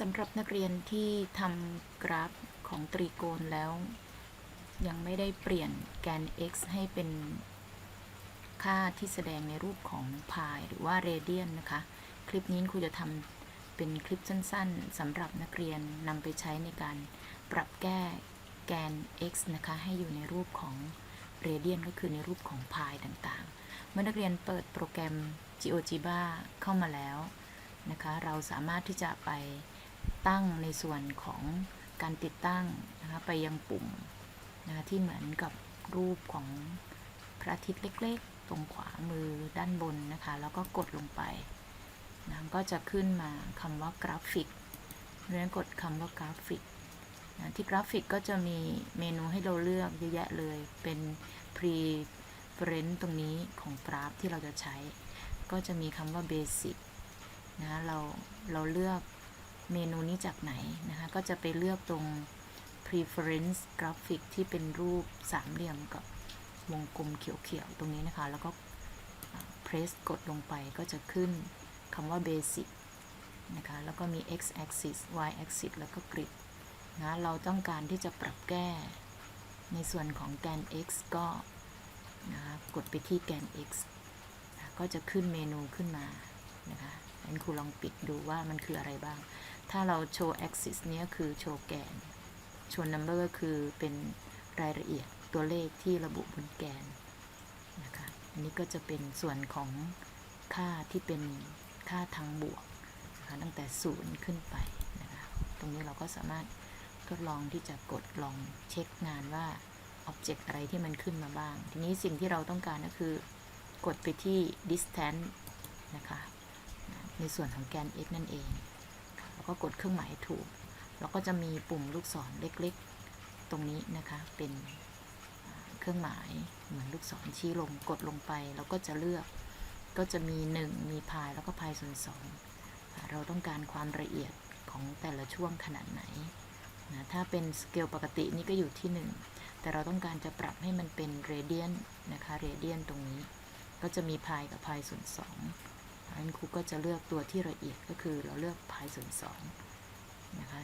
สำหรับนักเรียนที่ทำกราฟของตรีโกณแล้ว ยังไม่ได้เปลี่ยนแกน x ให้เป็นค่าที่แสดงในรูปของพายหรือว่าเรเดียนนะคะ คลิปนี้ครูจะทำเป็นคลิปสั้นๆสำหรับนักเรียนนำไปใช้ในการปรับแก้แกน x นะคะ ให้อยู่ในรูปของเรเดียนก็คือในรูปของพายต่างๆ เมื่อนักเรียนเปิดโปรแกรม GeoGebra เข้ามาแล้วนะคะ เราสามารถที่จะไป ตั้งในส่วนของการติดตั้งนะคะไปยังปุ่มนะะที่เหมือนกับรูปของพระอาทิตย์เล็กๆ ตรงขวามือด้านบนนะคะ แล้วก็กดลงไปนะก็จะขึ้นมาคำว่ากราฟิกเรียนกดคำว่ากราฟิกนะที่กราฟิกก็จะมีเมนูให้เราเลือกเยอะแยะเลย เป็น preference ตรงนี้ของกราฟที่เราจะใช้ ก็จะมีคำว่า basic นะเราเราเลือก เมนูนี้จากไหนนะคะ ก็จะไปเลือกตรง preference graphic ที่เป็นรูปสามเหลี่ยมกับวงกลมเขียวๆ ตรงนี้นะคะ แล้วก็ press กดลงไปก็จะขึ้นคำว่า basic นะคะ แล้วก็มี x axis y axis แล้วก็ grid นะ เราต้องการที่จะปรับแก้ ในส่วนของแกน x ก็นะคะกดไปที่แกน x นะก็จะขึ้นเมนูขึ้นมานะคะ งั้นครูลองปิดดูว่ามันคืออะไรบ้าง ถ้าเราโชว์ axis เนี้ยคือโชว์แกน โชว์ number ก็คือเป็นรายละเอียดตัวเลขที่ระบุบนแกนนะคะ อันนี้ก็จะเป็นส่วนของค่าที่เป็นค่าทางบวกนะคะตั้งแต่ศูนย์ขึ้นไปนะคะ ตรงนี้เราก็สามารถทดลองที่จะกดลองเช็คงานว่า Object อะไรที่มันขึ้นมาบ้าง ทีนี้สิ่งที่เราต้องการก็คือ กดไปที่ distance นะคะ ในส่วนของแกน x นั่นเอง แล้วก็กดเครื่องหมายถูก แล้วก็จะมีปุ่มลูกศรเล็กๆ ตรงนี้นะคะ เป็นเครื่องหมายเหมือนลูกศรชี้ลง กดลงไป แล้วก็จะเลือก ก็จะมี 1 มีพาย แล้วก็พายส่วน2 เราต้องการความละเอียดของแต่ละช่วงขนาดไหนนะถ้าเป็นสเกลปกตินี่ก็อยู่ที่ 1 แต่เราต้องการจะปรับให้มันเป็นเรเดียนนะคะ เรเดียนตรงนี้ ก็จะมีพายกับพายส่วน2 อันครูก็จะเลือกตัวที่ละเอียดก็คือเราเลือกพายส่วน2นะคะ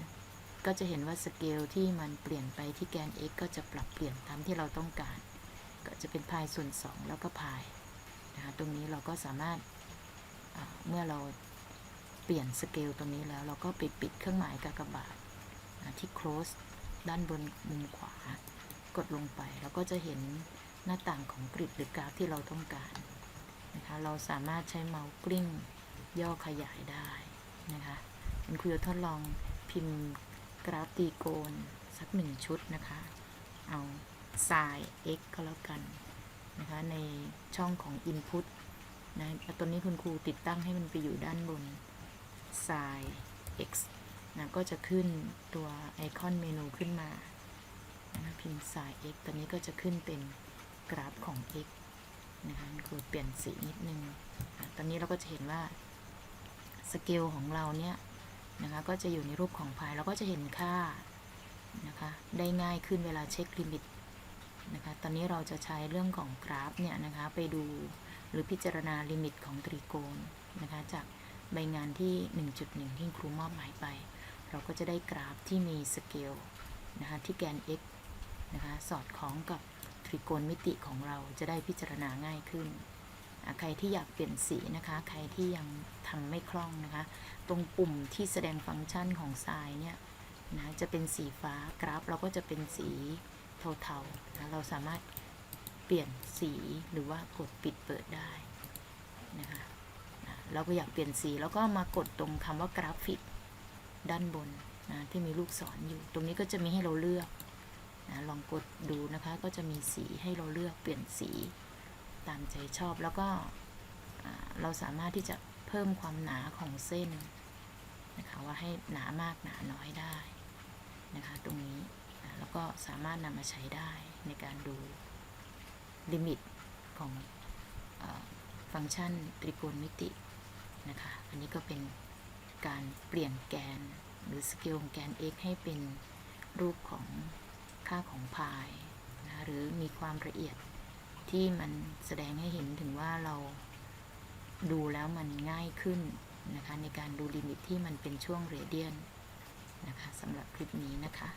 ก็จะเห็นว่าสเกลที่มันเปลี่ยนไปที่แกน x ก็จะปรับเปลี่ยนตามที่เราต้องการ ก็จะเป็นพายส่วน 2 แล้วก็พายนะคะตรงนี้เราก็สามารถเมื่อเราเปลี่ยนสเกลตรงนี้แล้ว เราก็ไปปิดเครื่องหมายกากบาทที่ close ด้านบนมุมขวา กดลงไป แล้วก็จะเห็นหน้าต่างของกริดหรือกราฟที่เราต้องการ นะคะเราสามารถใช้เมาส์กลิ้งย่อขยายได้นะคะคุณครูจะทดลองพิมพ์กราฟตีโกนสักหนึ่งชุดนะคะ เอา sin x ก็แล้วกันนะคะในช่องของ input นะตอนนี้คุณครูติดตั้งให้มันไปอยู่ด้านบน sin x นะก็จะขึ้นตัวไอคอนเมนูขึ้นมานะพิมพ์ sin x ตอนนี้ก็จะขึ้นเป็นกราฟของ x นะคะครูเปลี่ยนสีนิดนึงตอนนี้เราก็จะเห็นว่าสเกลของเราเนี่ยนะคะก็จะอยู่ในรูปของพายเราก็จะเห็นค่านะคะได้ง่ายขึ้นเวลาเช็คลิมิตนะคะตอนนี้เราจะใช้เรื่องของกราฟเนี่ยนะคะไปดูหรือพิจารณาลิมิตของตรีโกณนะคะจากใบงานที่ 1.1 ที่ครูมอบหมายไป เราก็จะได้กราฟที่มีสเกลนะคะที่แกน x นะคะสอดคล้องกับ ตรีโกณมิติของเราจะได้พิจารณาง่ายขึ้น ใครที่อยากเปลี่ยนสีนะคะ ใครที่ยังทำไม่คล่องนะคะ ตรงปุ่มที่แสดงฟังก์ชันของทรายเนี่ยนะจะเป็นสีฟ้ากราฟเราก็จะเป็นสีเทาๆนะเราสามารถเปลี่ยนสีหรือว่ากดปิดเปิดได้นะคะนะเราก็อยากเปลี่ยนสีแล้วก็มากดตรงคำว่ากราฟิกด้านบนนะที่มีลูกศรออยู่ ตรงนี้ก็จะมีให้เราเลือก นะลองกดดูนะคะก็จะมีสีให้เราเลือกเปลี่ยนสีตามใจชอบแล้วก็เราสามารถที่จะเพิ่มความหนาของเส้นนะคะว่าให้หนามากหนาน้อยได้นะคะตรงนี้นะแล้วก็สามารถนำมาใช้ได้ในการดูลิมิตของอฟังก์ชันตรีโกณมิตินะคะอันนี้ก็เป็นการเปลี่ยนแกนหรือสเกลของแกน x ให้เป็นรูปของ ค่าของพายนะหรือมีความละเอียดที่มันแสดงให้เห็นถึงว่าเราดูแล้วมันง่ายขึ้นนะคะในการดูลิมิตที่มันเป็นช่วงเรเดียนนะคะสำหรับคลิปนี้นะคะ